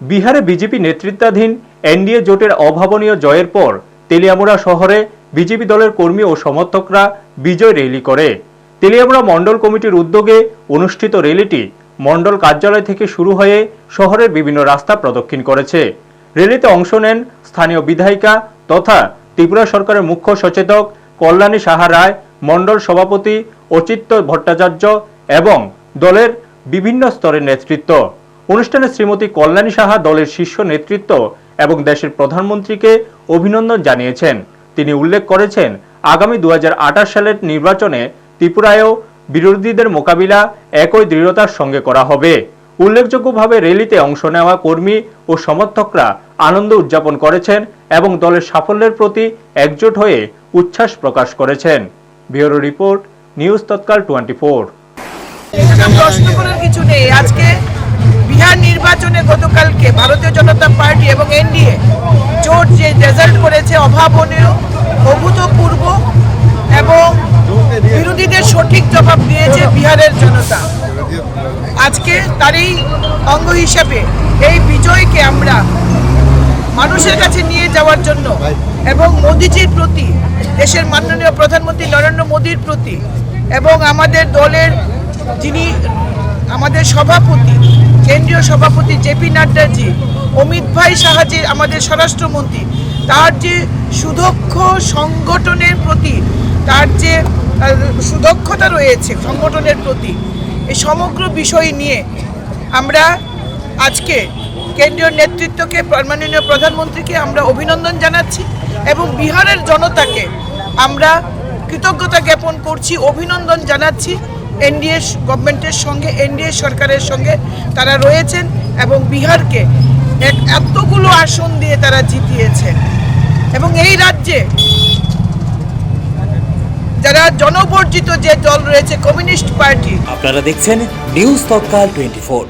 বিহারে বিজেপি নেতৃত্বাধীন এনডিএ জোটের অভাবনীয় জয়ের পর তেলিয়ামুড়া শহরে বিজেপি দলের কর্মী ও সমর্থকরা বিজয় র্যালি করে। তেলিয়ামুড়া মণ্ডল কমিটির উদ্যোগে অনুষ্ঠিত র্যালিটি মণ্ডল কার্যালয় থেকে শুরু হয়ে শহরের বিভিন্ন রাস্তা প্রদক্ষিণ করেছে। র্যালিতে অংশ নেন স্থানীয় বিধায়িকা তথা ত্রিপুরা সরকারের মুখ্য সচেতক কল্যাণী সাহা রায়, মণ্ডল সভাপতি অচিত্য ভট্টাচার্য এবং দলের বিভিন্ন স্তরের নেতৃত্ব। অনুষ্ঠানে শ্রীমতী কল্যাণী সাহা দলের শীর্ষ নেতৃত্ব এবং দেশের প্রধানমন্ত্রীকে অভিনন্দন জানিয়েছেন। তিনি উল্লেখ করেছেন, আগামী দু হাজার আঠাশ সালের নির্বাচনে ত্রিপুরায়ও বিরোধীদের মোকাবিলা একই দৃঢ়তার সঙ্গে করা হবে। উল্লেখযোগ্যভাবে র্যালিতে অংশ নেওয়া কর্মী ও সমর্থকরা আনন্দ উদযাপন করেছেন এবং দলের সাফল্যের প্রতি একজোট হয়ে উচ্ছ্বাস প্রকাশ করেছেন। Bureau report, news Tatkal twenty four. প্রশ্ন করার কিছু নেই। আজকে নির্বাচনে গতকালকে ভারতীয় জনতা পার্টি এবং এনডিএ জোট যে রেজাল্ট করেছে অভাবনীয়, অভূতপূর্ব এবং বিরোধীদের সঠিক জবাব দিয়েছে বিহারের জনতা। আজকে তারই অঙ্গ হিসাবে এই বিজয়কে আমরা মানুষের কাছে নিয়ে যাওয়ার জন্য এবং মোদিজির প্রতি, দেশের মাননীয় প্রধানমন্ত্রী নরেন্দ্র মোদীর প্রতি এবং আমাদের দলের যিনি আমাদের সভাপতি, কেন্দ্রীয় সভাপতি জেপি নাড্ডাজি, অমিত ভাই সাহাজি, আমাদের স্বরাষ্ট্রমন্ত্রী, তার যে সুদক্ষ সংগঠনের প্রতি, তার যে সুদক্ষতা রয়েছে সংগঠনের প্রতি, এই সমগ্র বিষয় নিয়ে আমরা আজকে কেন্দ্রীয় নেতৃত্বকে, মাননীয় প্রধানমন্ত্রীকে আমরা অভিনন্দন জানাচ্ছি এবং বিহারের জনতাকে আমরা কৃতজ্ঞতা জ্ঞাপন করছি, অভিনন্দন জানাচ্ছি। এনডিএ গভর্নমেন্টের সঙ্গে, এনডিএ সরকারের সঙ্গে তারা রয়েছেন এবং বিহারকে এক এতগুলো আসন দিয়ে তারা জিতিয়েছেন। এবং এই রাজ্যে যারা জনবর্জিত যে দল রয়েছে, কমিউনিস্ট পার্টি। আপনারা দেখছেন নিউজ তৎকাল টোয়েন্টি